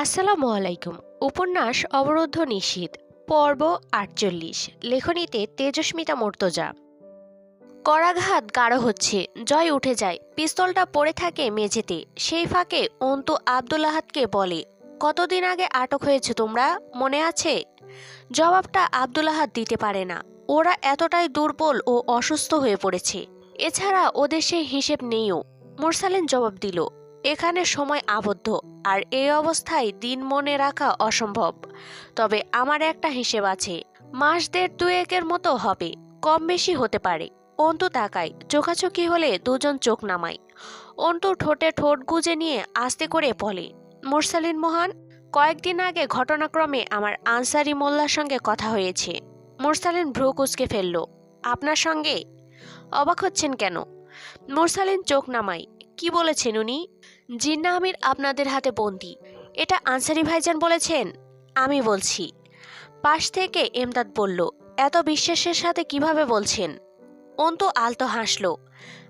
আসসালামু আলাইকুম। উপন্যাস অবরুদ্ধ নিষিদ্ধ পর্ব আটচল্লিশ, লেখনীতে তেজস্মিতা মর্তজা। করাঘাত গাঢ় হচ্ছে, জয় উঠে যায়, পিস্তলটা পড়ে থাকে মেঝেতে, সেই ফাঁকে অন্তু আব্দুল আহাদকে বলে, কতদিন আগে আটক হয়েছে তোমরা, মনে আছে? জবাবটা আব্দুল আহাদ দিতে পারে না, ওরা এতটাই দুর্বল ও অসুস্থ হয়ে পড়েছে। এছাড়া ওদের সেই হিসেব নেইও। মুরসালিন জবাব দিল এখানে সময় আবদ্ধ, আর এই অবস্থায় দিন মনে রাখা অসম্ভব। তবে আমার একটা হিসেব আছে, মাস দেড় দুয়েকের মতো হবে কম বেশি হতে পারে। অন্তু তাকায়, চোখাচোখি হলে দুজন চোখ নামায়। অন্তু ঠোঁটে ঠোঁট গুজে নিয়ে আস্তে করে বলে, মুরসালিন মোহন, কয়েকদিন আগে ঘটনাক্রমে আমার আনসারি মোল্লার সঙ্গে কথা হয়েছে। মুরসালিন ভ্রু কুচকে ফেলল, আপনার সঙ্গে? অবাক হচ্ছেন কেন? মুরসালিন চোখ নামায়, কি বলেছেন উনি? জিন্না আমির আপনাদের হাতে বন্দি। এটা আনসারি ভাইজান বলেছেন? আমি বলছি। পাশ থেকে এমদাদ বলল, এত বিশ্বাসের সাথে কীভাবে বলছেন? অন্তু আলতো হাসল,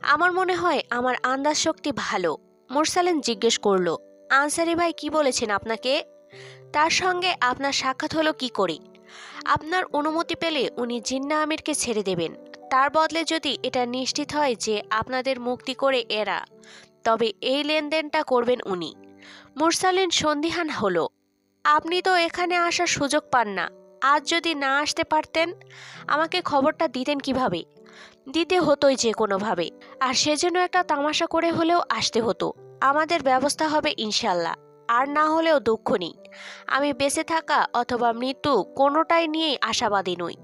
আমার মনে হয় আমার আন্দাজ শক্তি ভালো। মুরসালিন জিজ্ঞেস করল, আনসারি ভাই কি বলেছেন আপনাকে? তার সঙ্গে আপনার সাক্ষাৎ হলো কি করে? আপনার অনুমতি পেলে উনি জিন্না আমিরকে ছেড়ে দেবেন। তার বদলে যদি এটা নিশ্চিত হয় যে আপনাদের মুক্তি করে এরা তবে এই লেনদেনটা করবেন উনি। মুরসালিন সন্দিহান হলো, আপনি তো এখানে আসার সুযোগ পান না। আজ যদি না আসতে পারতেন, আমাকে খবরটা দিতেন কীভাবে? দিতে হতোই যে কোনোভাবে। আর সেজন্য একটা তামাশা করে হলেও আসতে হতো। আমাদের ব্যবস্থা হবে ইনশাল্লাহ আর না হলেও দুঃখ নেই। আমি বেঁচে থাকা অথবা মৃত্যু কোনোটাই নিয়েই আশাবাদী নই।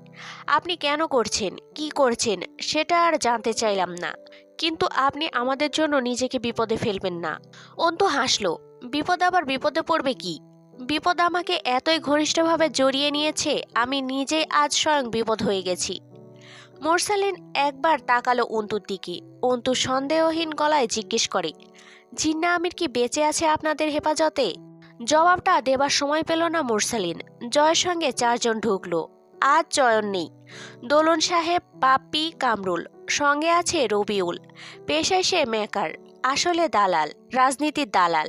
আপনি কেন করছেন? কি করছেন? সেটা আর জানতে চাইলাম না। কিন্তু আপনি আমাদের জন্য নিজেকে বিপদে ফেলবেন না। অন্তু হাসলো, বিপদ আবার বিপদে পড়বে কি? বিপদ আমাকে এতই ঘনিষ্ঠভাবে জড়িয়ে নিয়েছে, আমি নিজেই আজ স্বয়ং বিপদ হয়ে গেছি। মোরসালিন একবার তাকালো অন্তুর দিকে। অন্তু সন্দেহহীন গলায় জিজ্ঞেস করে, জিন্না আমির কি বেঁচে আছে আপনাদের হেফাজতে? জবাবটা দেবার সময় পেল না মোরসালিন। জয়ের সঙ্গে চারজন ঢুকলো। আজ চয়ন নেই। দোলন সাহেব, পাপ্পি, কামরুল। সঙ্গে আছে রবিউল। পেশায় সে মেকার, আসলে দালাল, রাজনীতির দালাল।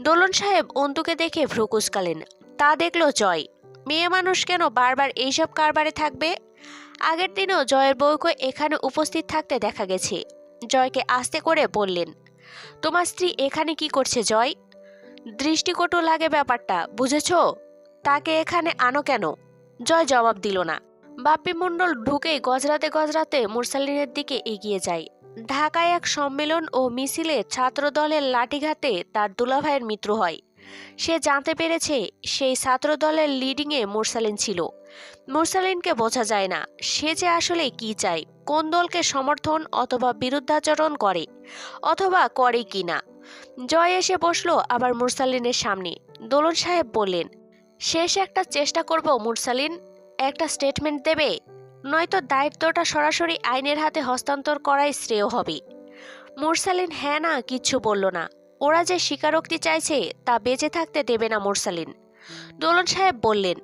দোলন সাহেব অন্তুকে দেখে ভ্রুকুচকালেন। তা দেখল জয়। মেয়ে মানুষ কেন বারবার এইসব কারবারে থাকবে? আগের দিনও জয়ের বউকে এখানে উপস্থিত থাকতে দেখা গেছে। জয়কে আস্তে করে বললেন, তোমার স্ত্রী এখানে কি করছে জয়? দৃষ্টিকটু লাগে ব্যাপারটা, বুঝেছ? তাকে এখানে আনো কেন? জয় জবাব দিল না। বাপ্পি মণ্ডল ঢুকেই গজরাতে গজরাতে মুরসালিনের দিকে এগিয়ে যায়। ঢাকায় এক সম্মেলন ও মিছিলে ছাত্রদলের লাঠিঘাতে তার দুলাভাইয়ের মৃত্যু হয়। সে জানতে পেরেছে সেই ছাত্রদলের লিডিংয়ে মুরসালিন ছিল। মুরসালিনকে বোঝা যায় না, সে যে আসলে কি চায়, কোন দলকে সমর্থন অথবা বিরুদ্ধাচরণ করে, অথবা করে কি না। জয় এসে বসল আবার মুরসালিনের সামনে। দোলন সাহেব বললেন শেষ একটা চেষ্টা করব, মুরসালিন। একটা স্টেটমেন্ট দেবে। নয়তো দায়িত্বটা সরাসরি আইনের হাতে হস্তান্তর করাই শ্রেয় হবে। মুরসালিন হ্যাঁ না, কিচ্ছু বলল না। ওরা যে স্বীকারোক্তি চাইছে, তা বেঁচে থাকতে দেবে না মুরসালিন। দোলন সাহেব বললেন,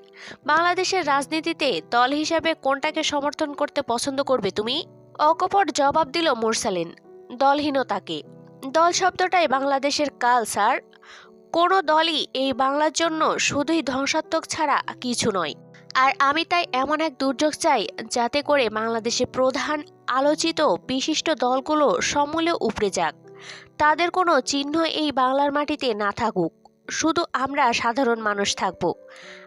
বাংলাদেশের রাজনীতিতে দল হিসাবে কোনটাকে সমর্থন করতে পছন্দ করবে তুমি? অকপট জবাব দিল মুরসালিন, দলহীনতাকে। দল শব্দটাই বাংলাদেশের কাল স্যার কোনো দলই এই বাংলার জন্য শুধুই ধ্বংসাত্মক ছাড়া কিছু নয়। আর আমি তাই এমন এক দুর্যোগ চাই যাতে করে বাংলাদেশের প্রধান আলোচিত বিশিষ্ট দলগুলো সমূলে উপড়ে যাক। তাদের কোনো চিহ্ন এই বাংলার মাটিতে না থাকুক। শুধু আমরা সাধারণ মানুষ থাকব।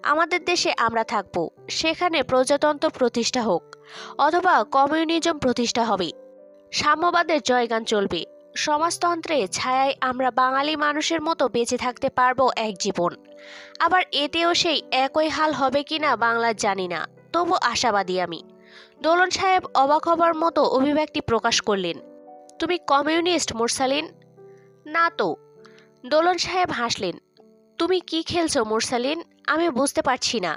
আমাদের দেশে আমরা থাকব। সেখানে প্রজাতন্ত্র প্রতিষ্ঠা হোক। অথবা কমিউনিজম প্রতিষ্ঠা হবে। সাম্যবাদের জয়গান চলবে। সমাজতন্ত্রে ছায়ায় আমরা বাঙালি মানুষের মতো বেঁচে থাকতে পারব এক জীবন। আবার এতেও সেই একই হাল হবে কিনা বাংলার জানি না, তবু আশাবাদী আমি। দোলন সাহেব অবাক হবার মতো অভিব্যক্তি প্রকাশ করলেন, তুমি কমিউনিস্ট, মুরসালিন? না তো। দোলন সাহেব হাসলেন, তুমি কি খেলছো, মুরসালিন? আমি বুঝতে পারছি না।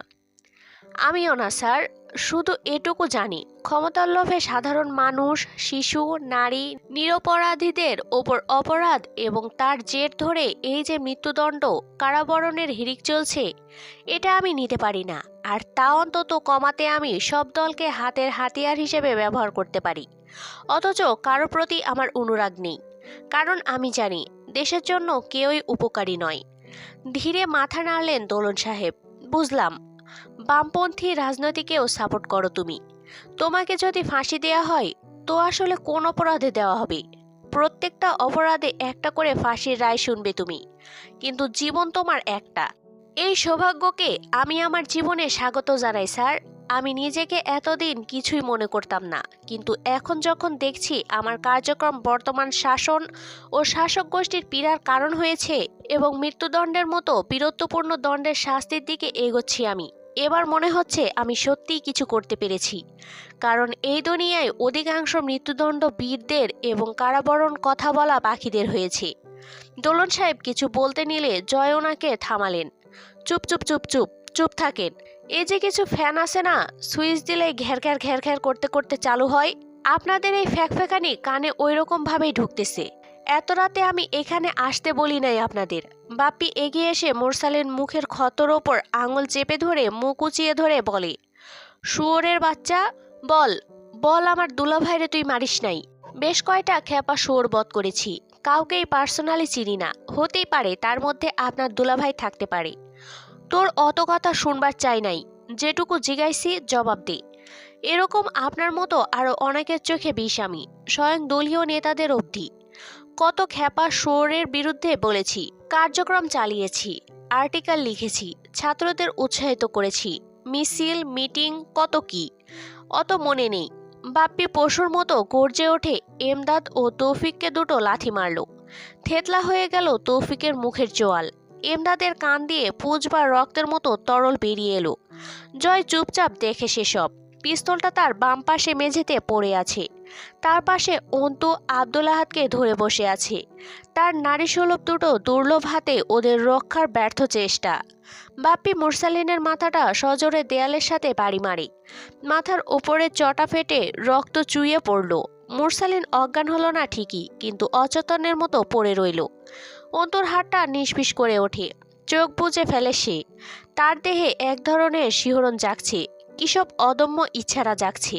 আমিও না, স্যার। শুধু এটুকু জানি, ক্ষমতার লোভে সাধারণ মানুষ, শিশু, নারী, নিরপরাধীদের ওপর অপরাধ এবং তার জের ধরে এই যে মৃত্যুদণ্ড, কারাবরণের হিরিক চলছে, এটা আমি নিতে পারি না। আর তা অন্তত কমাতে আমি সব দলকে হাতের হাতিয়ার হিসেবে ব্যবহার করতে পারি। অথচ কারও প্রতি আমার অনুরাগ নেই। কারণ আমি জানি, দেশের জন্য কেউই উপকারী নয়। ধীরে মাথা নাড়লেন দোলন সাহেব। বুঝলাম বামপন্থী রাজনীতিকেও সাপোর্ট করো তুমি। তোমাকে যদি ফাঁসি দেয়া হয়, তো আসলে কোন অপরাধে দেওয়া হবে? প্রত্যেকটা অপরাধে একটা করে ফাঁসির রায় শুনবে তুমি। কিন্তু জীবন তোমার একটা। এই সৌভাগ্যকে আমি আমার জীবনে স্বাগত জানাই, স্যার। আমি নিজেকে এতদিন কিছুই মনে করতাম না। কিন্তু এখন যখন দেখছি আমার কার্যক্রম বর্তমান শাসন ও শাসক গোষ্ঠীর পীড়ার কারণ হয়েছে এবং মৃত্যুদণ্ডের মতো বীরত্বপূর্ণ দণ্ডের শাস্তির দিকে এগোচ্ছি আমি এবার মনে হচ্ছে আমি সত্যিই কিছু করতে পেরেছি। কারণ এই দুনিয়ায় অধিকাংশ মৃত্যুদণ্ড বীরদের এবং কারাবরণ কথা বলা পাখিদের হয়েছে। দোলন সাহেব কিছু বলতে নিলে জয় ওনাকে থামালেন। চুপ চুপ চুপ চুপ চুপ থাকেন। এই যে কিছু ফ্যান আছে না, সুইচ দিলে ঘ্যার ঘ্যার ঘ্যার ঘ্যার করতে করতে চালু হয়। আপনাদের এই ফ্যাকফ্যাকানি কানে ওই রকম ভাবেই ঢুকতেছে। এত রাতে আমি এখানে আসতে বলি নাই আপনাদের। বাপ্পি এগিয়ে এসে মোরসালের মুখের ক্ষতর ওপর আঙুল চেপে ধরে মুখ উঁচিয়ে ধরে বলে, শুয়োরের বাচ্চা, বল বল আমার দুলাভাইরে তুই মারিস নাই। বেশ কয়টা খ্যাপা শুয়োর বধ করেছি। কাউকেই পার্সোনালি চিনি না। হতেই পারে তার মধ্যে আপনার দুলাভাই থাকতে পারে। তোর অত কথা শুনবার চাই নাই। যেটুকু জিগাইছি জবাব দে। এরকম আপনার মতো আরও অনেকের চোখে বিষ আমি। স্বয়ং দলীয় নেতাদের অবধি। কত খ্যাপা শোরের বিরুদ্ধে বলেছি, কার্যক্রম চালিয়েছি, আর্টিকেল লিখেছি, ছাত্রদের উৎসাহিত করেছি, মিছিল, মিটিং, কত কি। অত মনে নেই, বাপ্পি পশুর মতো গর্জে ওঠে, এমদাদ ও তৌফিককে দুটো লাথি মারল। থেতলা হয়ে গেল তৌফিকের মুখের জোয়াল। এমদাদের কান দিয়ে পুজ বা রক্তের মতো তরল বেরিয়ে এলো। জয় চুপচাপ দেখে সেসব। পিস্তলটা তার বাম পাশে মেঝেতে পড়ে আছে। তার পাশে অন্তু আব্দুল আহাদকে ধরে বসে আছে। তার নারী সুলভ দুটো দুর্লভ হাতে ওদের রক্ষার ব্যর্থ চেষ্টা। বাপ্পি মুরসালিনের মাথাটা সজোরে দেয়ালের সাথে বাড়ি মারে। মাথার ওপরে চটা ফেটে রক্ত চুইয়ে পড়ল। মুরসালিন অজ্ঞান হলো না ঠিকই, কিন্তু অচেতনের মতো পড়ে রইল। অন্তর হাতটা নিষ্পিস করে ওঠে। চোখ বুজে ফেলে সে। তার দেহে এক ধরনের শিহরণ জাগছে। কিসব অদম্য ইচ্ছারা জাগছে।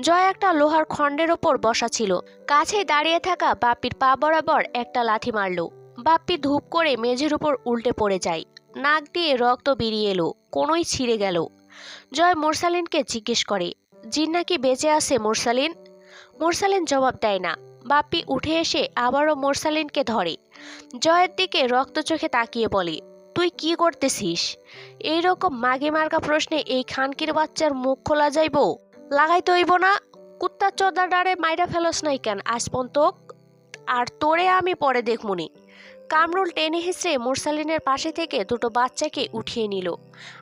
জয় একটা লোহার খণ্ডের ওপর বসা ছিল। কাছে দাঁড়িয়ে থাকা বাপ্পির পা বরাবর একটা লাথি মারল। বাপ্পি ধূপ করে মেঝের উপর উল্টে পড়ে যায়। নাক দিয়ে রক্ত বেরিয়ে এলো, কোনোই ছিঁড়ে গেল। জয় মোরসালিনকে জিজ্ঞেস করে জিন্না কি বেঁচে আছে মোরসালিন? মোরসালিন জবাব দেয় না। বাপ্পি উঠে এসে আবারও মোরসালিনকে ধরে। জয়ের দিকে রক্ত চোখে তাকিয়ে বলে তুই কি করতেছিস? এইরকম মাগে মার্কা প্রশ্নে এই খানকির বাচ্চার মুখ খোলা যাইব? লাগাই তৈব না? কুত্তা চোদা ডারে মাইরা ফেলস নাই কেন আজ পন্তক? আর তোরে আমি পরে দেখমুনি। কামরুল টেনে হেসে মুরসালিনের পাশে থেকে দুটো বাচ্চাকে উঠিয়ে নিল।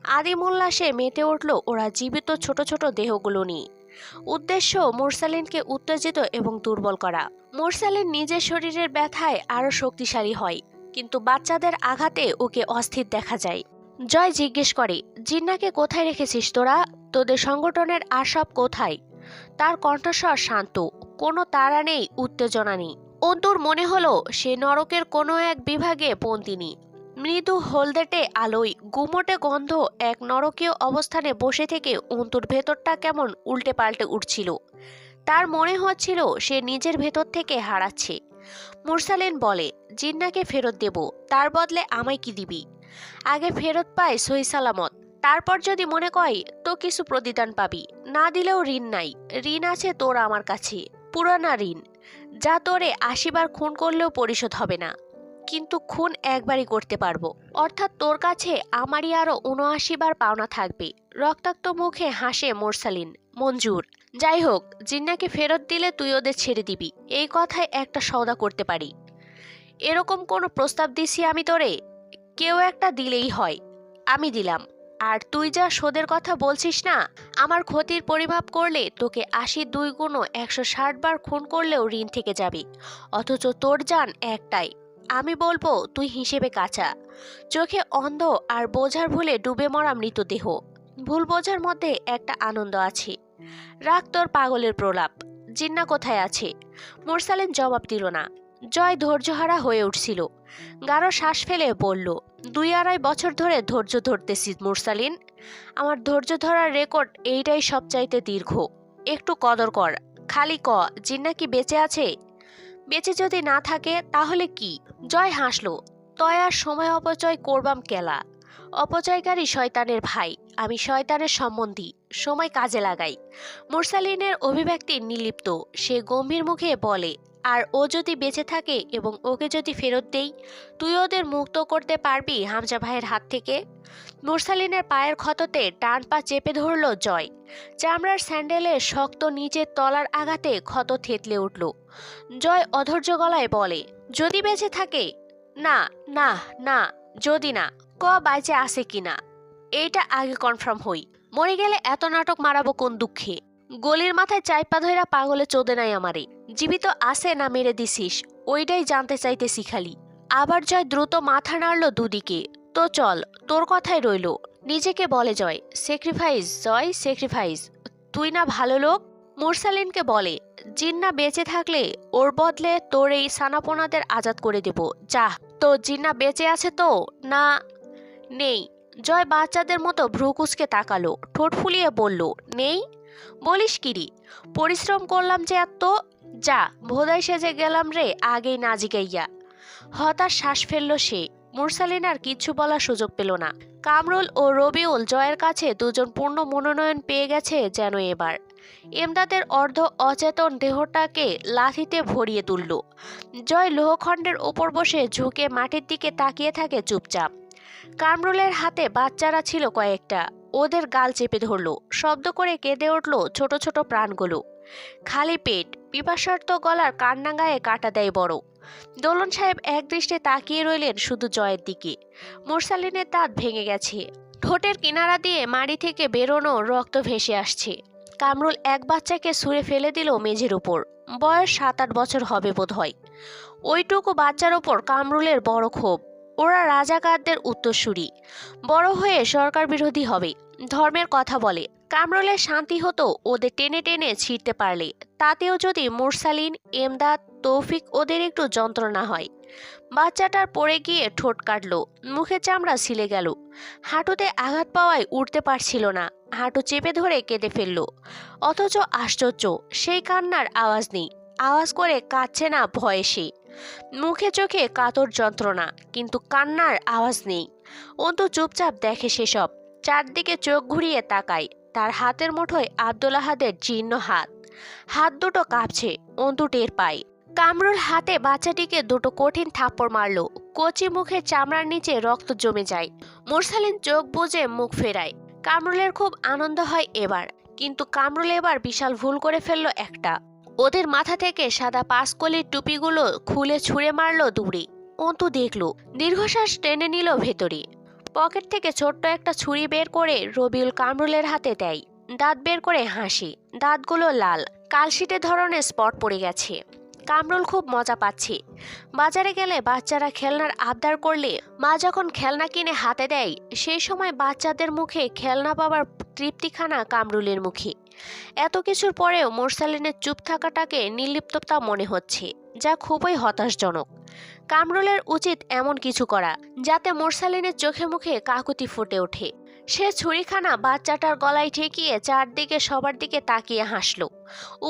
আদিম উল্লাসে মেতে উঠল ওরা জীবিত ছোট ছোট দেহগুলো নিয়ে। উদ্দেশ্য মুরসালিনকে উত্তেজিত এবং দুর্বল করা। মুরসালিন নিজের শরীরের ব্যথায় আরও শক্তিশালী হয়। কিন্তু বাচ্চাদের আঘাতে ওকে অস্থির দেখা যায়। জয় জিজ্ঞেস করে, জিন্নাকে কোথায় রেখেছিস তোরা? তোদের সংগঠনের আশাব কোথায়? তার কণ্ঠস্বর শান্ত, কোনো তারা নেই, উত্তেজনা নেই। অন্তুর মনে হলো, সে নরকের কোনো এক বিভাগে পন্তিনী। মৃদু হলদেটে আলোয়, গুমোটে গন্ধ এক নরকীয় অবস্থানে বসে থেকে অন্তুর ভেতরটা কেমন উল্টে পাল্টে উঠছিল। তার মনে হচ্ছিল, সে নিজের ভেতর থেকে হারাচ্ছে। মুরসালিন বলে, জিন্নাকে ফেরত দেব, তার বদলে আমায় কি দিবি? আগে ফেরত পায় সই সালামত, তারপর যদি মনে কয়, তো কিছু প্রতিদান পাবি, না দিলেও ঋণ নাই, ঋণ আছে তোর আমার কাছে, পুরানা ঋণ, যা তোরে আশিবার খুন করলেও পরিশোধ হবে না, কিন্তু খুন একবারই করতে পারব, অর্থাৎ তোর কাছে আমারই আরও উনআশি বার পাওনা থাকবে। রক্তাক্ত মুখে হাসে মোরসালিন, মঞ্জুর যাই হোক জিন্নাকে ফেরত দিলে তুই ওদের ছেড়ে দিবি। এই কথায় একটা সওদা করতে পারি। এরকম কোনো প্রস্তাব দিছি আমি তোরে? কেউ একটা দিলেই হয়। আমি দিলাম। আর তুই যা সোদের কথা বলছিস না, আমার ক্ষতির পরিমাপ করলে তোকে আশি দুই গুণ একশো ষাট বার খুন করলেও ঋণ থেকে যাবে। অথচ তোর যান একটাই। আমি বলব, তুই হিসেবে কাঁচা। চোখে অন্ধ আর বোঝার ভুলে ডুবে মরা মৃতদেহ। ভুল বোঝার মধ্যে একটা আনন্দ আছে। রাগ তোর পাগলের প্রলাপ, জিন্না কোথায় আছে? মোরসালিন জবাব দিল না। জয় ধৈর্যহারা হয়ে উঠছিল। গাঢ় শ্বাস ফেলে বলল, দুই আড়াই বছর ধরে ধৈর্য ধরতেছি মুরসালিন। আমার ধৈর্য ধরার রেকর্ড এইটাই সবচাইতে দীর্ঘ। একটু কদর কর। খালি ক, জিন্না কি বেঁচে আছে? বেঁচে যদি না থাকে, তাহলে কি? জয় হাসলো তয় আর সময় অপচয় করবাম কেলা। অপচয়কারী শয়তানের ভাই, আমি শয়তানের সম্বন্ধী। সময় কাজে লাগাই। মুরসালিনের অভিব্যক্তি নিলিপ্ত। সে গম্ভীর মুখে বলে, আর ও যদি বেঁচে থাকে এবং ওকে যদি ফেরত দেই, তুই ওদের মুক্ত করতে পারবি হামজা ভাইয়ের হাত থেকে? মুরসালিনের পায়ের ক্ষততে ডান পা চেপে ধরল জয়। চামড়ার স্যান্ডেলে শক্ত নিচের তলার আঘাতে ক্ষত থেতলে উঠল। জয় অধৈর্য গলায় বলে, যদি বেঁচে থাকে? না না না, যদি না। ক বাইচে আসে কিনা? এইটা আগে কনফার্ম হই। মরে গেলে এত নাটক মারাবো কোন দুঃখে? গলির মাথায় চাইপা ধইরা পাগলে চোদে নাই আমারে। জীবিত আছে না মেরে দিছিস, ওইটাই জানতে চাইতেছি খালি। আবার জয় দ্রুত মাথা নাড়ল দুদিকে। তো চল, তোর কথাই রইল। নিজেকে বলে জয় স্যাক্রিফাইস জয় স্যাক্রিফাইস তুই না ভালো লোক? মুরসালিনকে বলে জিন্না বেঁচে থাকলে ওর বদলে তোর এই সানাপোনাদের আজাদ করে দেব। যা, তো জিন্না বেঁচে আছে তো? না, নেই। জয় বাচ্চাদের মতো ভ্রুকুচকে তাকালো, ঠোঁট ফুলিয়ে বলল, নেই। বলিস কিরি, পরিশ্রম করলাম যে এত, যা ভোদাই সেজে গেলাম রে, আগেই না জিগাইয়া হতাশ শ্বাস ফেলল সে মুরসালিন আর কিচ্ছু বলার সুযোগ পেল না। কামরুল ও রবিউল জয়ের কাছে দুজন পূর্ণ মনোনয়ন পেয়ে গেছে যেন এবার। এমদাদের অর্ধ অচেতন দেহটাকে লাথিতে ভরিয়ে তুলল। জয় লোহখণ্ডের ওপর বসে ঝুঁকে মাটির দিকে তাকিয়ে থাকে চুপচাপ। কামরুলের হাতে বাচ্চারা ছিল কয়েকটা। ওদের গাল চেপে ধরলো, শব্দ করে কেঁদে উঠল ছোট ছোট প্রাণগুলো। খালি পেট পিপাসার্থ গলার কান্না গায়ে কাটা দেয় বড়। দোলন সাহেব এক দৃষ্টে তাকিয়ে রইলেন শুধু জয়ের দিকে। মুরসালিনের দাঁত ভেঙে গেছে। ঠোঁটের কিনারা দিয়ে মাড়ি থেকে বেরোনো রক্ত ভেসে আসছে। কামরুল এক বাচ্চাকে ছুঁড়ে ফেলে দিল মেঝের উপর। বয়স সাত আট বছর হবে বোধ হয় ওইটুকু বাচ্চার ওপর কামরুলের বড় ক্ষোভ। ওরা রাজাকারদের উত্তরসূরি। বড় হয়ে সরকার বিরোধী হবে, ধর্মের কথা বলে। কামরুলের শান্তি হতো, ওদের টেনে টেনে ছিঁড়তে পারলে। তাতেও যদি মুরসালিন, এমদাদ, তৌফিক ওদের একটু যন্ত্রণা হয়। বাচ্চাটার পড়ে গিয়ে ঠোঁট কাটলো, মুখে চামড়া ছিলে গেল। হাঁটুতে আঘাত পাওয়ায় উঠতে পারছিল না, হাঁটু চেপে ধরে কেঁদে ফেলল। অথচ আশ্চর্য, সেই কান্নার আওয়াজ নেই, আওয়াজ করে কাঁদছে না ভয়ে সে। মুখে চোখে কাতর যন্ত্রণা, কিন্তু কান্নার আওয়াজ নেই। অন্তু চুপচাপ দেখে সেসব। চারদিকে চোখ ঘুরিয়ে তাকায়, তার হাতের মুঠোয় আব্দুল আহাদের জীর্ণ হাত। হাত দুটো কাঁপছে, অন্তু টের পায়। কামরুল হাতে বাচ্চাটিকে দুটো কঠিন থাপ্পড় মারলো। কচি মুখে চামড়ার নিচে রক্ত জমে যায়। মুরসালিন চোখ বুজে মুখ ফেরায়। কামরুলের খুব আনন্দ হয় এবার, কিন্তু কামরুল এবার বিশাল ভুল করে ফেলল একটা। ওদের মাথা থেকে সাদা পাঁচকলির টুপিগুলো খুলে ছুঁড়ে মারল দূরে অন্তু দেখল, দীর্ঘশ্বাস টেনে নিল ভেতরে। পকেট থেকে ছোট্ট একটা ছুরি বের করে রবিউল কামরুলের হাতে দেয়। দাঁত বের করে হাসি। দাঁতগুলো লাল, কালশিটে ধরনের স্পট পড়ে গেছে। কামরুল খুব মজা পাচ্ছে। বাজারে গেলে বাচ্চারা খেলনার আবদার করলে মা যখন খেলনা কিনে হাতে দেয়, সেই সময় বাচ্চাদের মুখে খেলনা পাবার তৃপ্তিখানা কামরুলের মুখে। এত কিছুর পরেও মোরসালিনের চুপ থাকাটাকে নির্লিপ্ততা মনে হচ্ছে, যা খুবই হতাশজনক। কামরুলের উচিত এমন কিছু করা, যাতে মোরসালিনের চোখে মুখে কাকুতি ফুটে ওঠে। সে ছুরিখানা বাচ্চাটার গলায় ঠেকিয়ে চারদিকে সবার দিকে তাকিয়ে হাসল।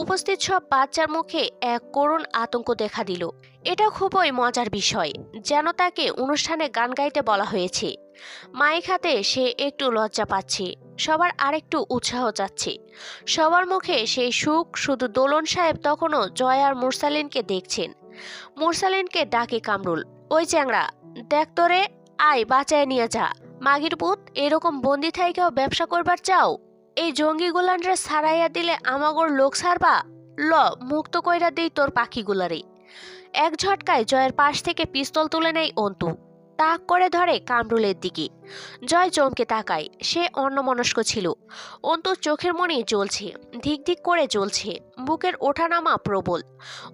উপস্থিত সব বাচ্চার মুখে এক করুণ আতঙ্ক দেখা দিল। এটা খুবই মজার বিষয়, যেন তাকে অনুষ্ঠানে গান গাইতে বলা হয়েছে। মাইক হাতে সে একটু লজ্জা পাচ্ছে, সবার আরেকটু উৎসাহ চাচ্ছে। সবার মুখে সেই সুখ শুধু দোলন সাহেব তখনও জয় আর মুরসালিনকে দেখছেন। মুরসালিনকে ডাকে কামরুল, ওই চ্যাংড়া, দেখ তোরে, আয় বাঁচায় নিয়ে যা। মাগির পুত, এরকম বন্দি থাইকেও ব্যবসা করবার চাও? এই জঙ্গি গুলানরে সারাইয়া দিলে আমাগর লোক সারবা? ল মুক্ত কইরা দেই তোর পাখিগুলারে এক ঝটকায় জয়ের পাশ থেকে পিস্তল তুলে নেয় অন্তু। তাক করে ধরে কামরুলের দিকে। জয় চমকে তাকায়, সে অন্যমনস্ক ছিল। অন্তু চোখের মনে জ্বলছে, ধিক ধিক করে জ্বলছে, বুকের ওঠানামা প্রবল।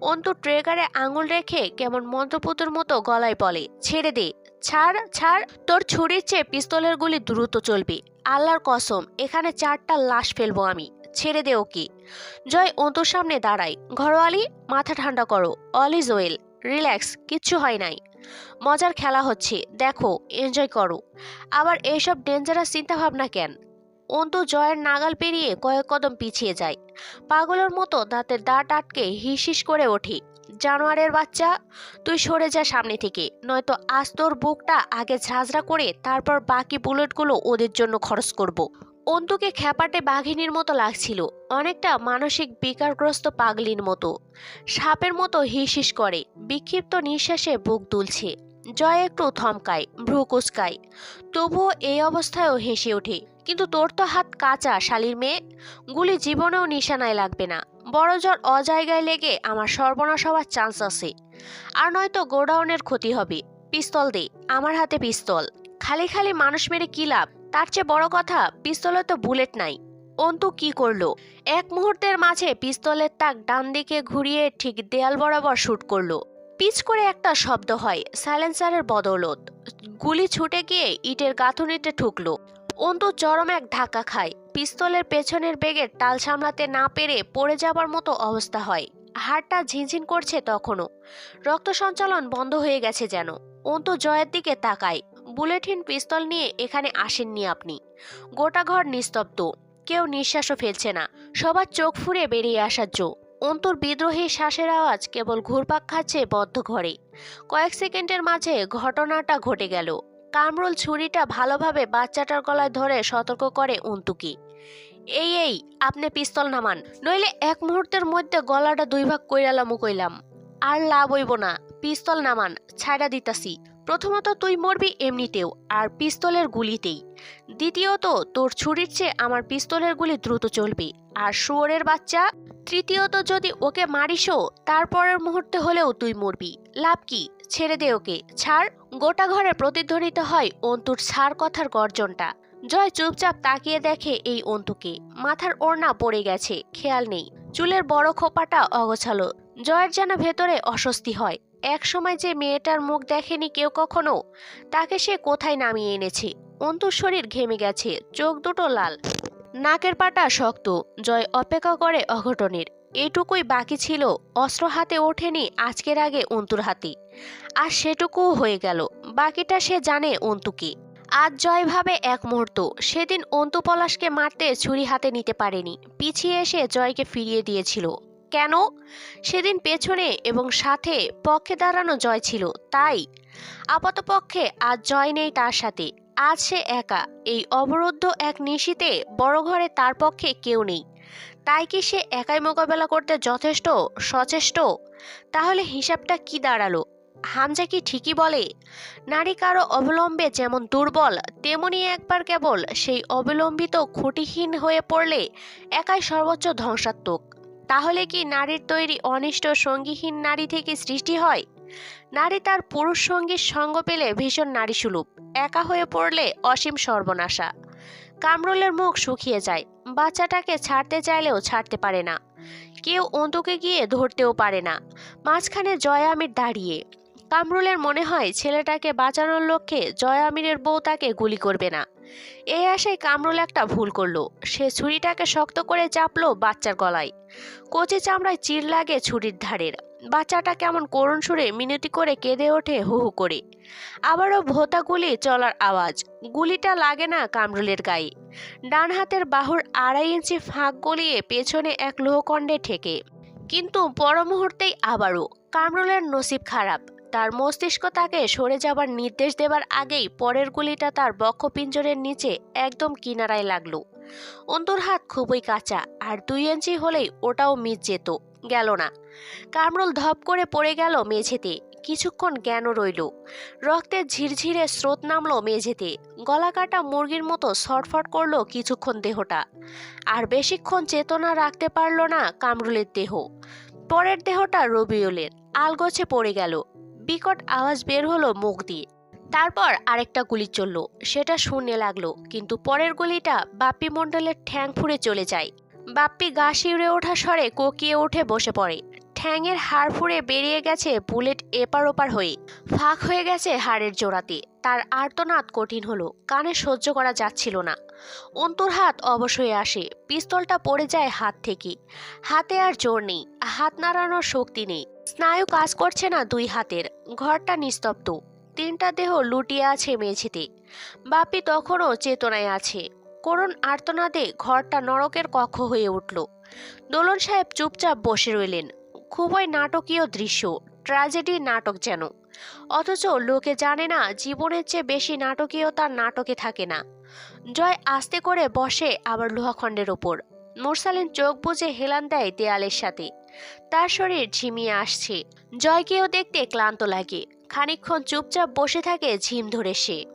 অন্তু ট্রেগারে আঙুল রেখে কেমন মন্ত্রপুতুর মতো গলায় বলে, ছেড়ে দে। ছাড় ছাড়, তোর ছুরির চেয়ে পিস্তলের গুলি দ্রুত চলবে। আল্লাহর কসম, এখানে চারটা লাশ ফেলব আমি। ছেড়ে দে ওকে। জয়, অন্তুর সামনে দাঁড়ায় ঘরোয়ালি, মাথা ঠান্ডা করো। অল ইজ ওয়েল রিল্যাক্স, কিচ্ছু হয় নাই। মজার খেলা হচ্ছে। দেখো, এনজয় করো। আবার এইসব ডেঞ্জারাস চিন্তাভাবনা কেন? অন্তু জয়ের নাগাল পেরিয়ে কয়েক কদম পিছিয়ে যায়। পাগলের মতো দাঁতের দাঁত আটকে হিস করে ওঠে। জানোয়ারের বাচ্চা, তুই সরে যা সামনে থেকে। নয়তো আজ তোর বুকটা আগে ঝাঁঝরা করে তারপর বাকি বুলেটগুলো ওদের জন্য খরচ করব। অন্তুকে খ্যাপাটে বাঘিনীর মতো লাগছিল, অনেকটা মানসিক বিকারগ্রস্ত পাগলির মতো। সাপের মতো হিস হিস করে, বিক্ষিপ্ত নিঃশ্বাসে বুক দুলছে। জয় একটু থমকায়, ভ্রু কুচকায়। তবুও এই অবস্থায়ও হেসে ওঠে, কিন্তু তোর তো হাত কাঁচা, শালির মেয়ে। গুলি জীবনেও নিশানায় লাগবে না। বড় জ্বর অজায়গায় লেগে আমার সর্বনাশ হওয়ার চান্স আছে। আর নয়তো গোডাউনের ক্ষতি হবে। পিস্তল দে, আমার হাতে পিস্তল। খালি খালি মানুষ মেরে কি লাভ? তার চেয়ে বড় কথা পিস্তলে তো বুলেট নাই। অন্তু কি করল? এক মুহূর্তের মাঝে পিস্তলের তাক ডান দিকে ঘুরিয়ে ঠিক দেয়াল বরাবর শুট করল। পিচ করে একটা শব্দ হয় সাইলেন্সারের বদৌলত। গুলি ছুটে গিয়ে ইটের গাঁথুনিতে ঠুকলো। অন্তু চরম এক ধাক্কা খায়। পিস্তলের পেছনের বেগের টাল সামলাতে না পেরে পড়ে যাবার মতো অবস্থা হয়। হাড়টা ঝিনঝিন করছে তখনও। রক্ত সঞ্চালন বন্ধ হয়ে গেছে যেন। অন্তু জয়ের দিকে তাকায়। বুলেটিন পিস্তল নিয়ে এখানে আসেননি আপনি। গোটা ঘর নিস্তব্ধ। কেউ নিঃশ্বাসও ফেলছে না। সবার চোখ ফুরে বেরিয়ে আসার জো। অন্তুর বিদ্রোহী শ্বাসের আওয়াজ কেবল ঘুরপাক খাচ্ছে বদ্ধ ঘরে। কয়েক সেকেন্ডের মাঝে ঘটনাটা ঘটে গেল। কামরুল ছুরিটা ভালোভাবে বাচ্চাটার গলায় ধরে সতর্ক করে অন্তুকি। এই এই, আপনি পিস্তল নামান, নইলে এক মুহূর্তের মধ্যে গলাটা দুই ভাগ কইরালাম কইলাম। আর লাভ হইব না, পিস্তল নামান, ছাইড়া দিতাছি। প্রথমত তুই মরবি এমনিতেও, আর পিস্তলের গুলিতেই। দ্বিতীয়ত, তোর ছুরির চেয়ে আমার পিস্তলের গুলি দ্রুত চলবে। আর শুয়োরের বাচ্চা, তৃতীয়ত যদি ওকে মারিসও, তারপরের মুহূর্তে হলেও তুই মরবি। লাভ কি? ছেড়ে দে ওকে। ছাড়, গোটা ঘরে প্রতিধ্বনিত হয় অন্তুর ছাড় কথার গর্জনটা। জয় চুপচাপ তাকিয়ে দেখে এই অন্তুকে। মাথার ওড়না পড়ে গেছে, খেয়াল নেই। চুলের বড় খোপাটা অগোছালো। জয়ের যেন ভেতরে অস্বস্তি হয়। এক সময় যে মেয়েটার মুখ দেখেনি কেউ কখনো, তাকে সে কোথায় নামিয়ে এনেছে? অন্তুর শরীর ঘেমে গেছে, চোখ দুটো লাল। নাকের পাটা শক্ত। জয় অপেক্ষা করে অঘটনের। এটুকুই বাকি ছিল। অস্ত্র হাতে ওঠেনি আজকের আগে অন্তুর হাতে। আর সেটুকুও হয়ে গেল। বাকিটা সে জানে অন্তুকে। আজ জয় ভাবে এক মুহূর্ত। সেদিন অন্তু পলাশকে মারতে ছুরি হাতে নিতে পারেনি। পিছিয়ে এসে জয়কে ফিরিয়ে দিয়েছিল। কেন? সেদিন পেছনে এবং সাথে পক্ষে দাঁড়ানো জয় ছিল, তাই। আপাতপক্ষে আজ জয় নেই তার সাথে। আজ সে একা। এই অবরুদ্ধ এক নিশিতে বড় ঘরে তার পক্ষে কেউ নেই। তাই কি সে একাই মোকাবেলা করতে যথেষ্ট, সচেষ্ট? তাহলে হিসাবটা কি দাঁড়াল? হামজা কি ঠিকই বলে? নারী কারও অবলম্বে যেমন দুর্বল, তেমনি একবার কেবল সেই অবলম্বিত খুঁটিহীন হয়ে পড়লে একাই সর্বোচ্চ ধ্বংসাত্মক। তাহলে কি নারীর তৈরি অনিষ্ট সঙ্গীহীন নারী থেকে সৃষ্টি হয়? নারী তার পুরুষ সঙ্গীর সঙ্গ পেলে ভীষণ নারীসুলভ, একা হয়ে পড়লে অসীম সর্বনাশা। কামরুলের মুখ শুকিয়ে যায়। বাচ্চাটাকে ছাড়তে চাইলেও ছাড়তে পারে না। কেউ অন্তুকে গিয়ে ধরতেও পারে না। মাঝখানে জয় আমির দাঁড়িয়ে। কামরুলের মনে হয় ছেলেটাকে বাঁচানোর লক্ষ্যে জয় আমিরের বউ তাকে গুলি করবে না। এই আশায় কামরুল একটা ভুল করল। সে ছুরিটাকে শক্ত করে চাপলো বাচ্চার গলায়। কচি চামড়ায় চির লাগে ছুরির ধারের। বাচ্চাটা কেমন করুণ সুরে মিনতি করে কেঁদে ওঠে হু হু করে। আবারও ভোতা গুলি চলার আওয়াজ। গুলিটা লাগে না কামরুলের গায়ে। ডান হাতের বাহুর আড়াই ইঞ্চি ফাঁক গলিয়ে পেছনে এক লোহকণ্ডে ঠেকে। কিন্তু পর মুহূর্তেই আবারও কামরুলের নসিব খারাপ। তার মস্তিষ্ক তাকে সরে যাবার নির্দেশ দেবার আগেই পরের গুলিটা তার বক্ষপিঞ্জরের নিচে একদম কিনারায় লাগল। অন্তর হাত খুবই কাঁচা আর দুই ইঞ্চি হলেই ওটাও মিট যেত। গেল না। কামরুল ধপ করে পড়ে গেল মেঝেতে। কিছুক্ষণ জ্ঞানও রইল। রক্তের ঝিরঝিরে স্রোত নামলো মেঝেতে। গলা কাটা মুরগির মতো ছটফট করল কিছুক্ষণ দেহটা। আর বেশিক্ষণ চেতনা রাখতে পারল না কামরুলের দেহ। পরের দেহটা রবিউলের। আলগোছে পড়ে গেল। বিকট আওয়াজ বের হলো মুখ দিয়ে। তারপর আরেকটা গুলি চলল। সেটা শুনে লাগল। কিন্তু পরের গুলিটা বাপ্পি মণ্ডলের ঠ্যাং ফুঁড়ে চলে যায়। বাপ্পি গা শিউরে ওঠা স্বরে কোকিয়ে উঠে বসে পড়ে। ঠ্যাংয়ের হাড় ফুঁড়ে বেরিয়ে গেছে বুলেট এপার ওপার হয়ে। ফাঁক হয়ে গেছে হাড়ের জোড়াতে। তার আর্তনাদ কঠিন হলো, কানে সহ্য করা যাচ্ছিল না। অন্তর হাত অবশ হয়ে আসে, পিস্তলটা পড়ে যায় হাত থেকে। হাতে আর জোর নেই, হাত নাড়ানোর শক্তি নেই। স্নায়ু কাজ করছে না দুই হাতের, ঘরটা নিস্তব্ধ। তিনটা দেহ লুটিয়ে আছে মেঝেতে। বাপি তখনও চেতনায় আছে করুণ আর্তনাদে ঘরটা নরকের কক্ষ হয়ে উঠল। দোলন সাহেব চুপচাপ বসে রইলেন। খুবই নাটকীয় দৃশ্য, ট্র্যাজেডি নাটক যেন। অথচ লোকে জানে না, জীবনের চেয়ে বেশি নাটকীয়তার নাটকে থাকে না। জয় আস্তে করে বসে আবার লোহাখণ্ডের ওপর। মুরসালিন চোখ বুজে হেলান দেয় দেয়ালের সাথে। তার শরীর ঝিমিয়ে আসছে। জয়কেও দেখতে ক্লান্ত লাগে। খানিকক্ষণ চুপচাপ বসে থাকে ঝিম ধরে সে।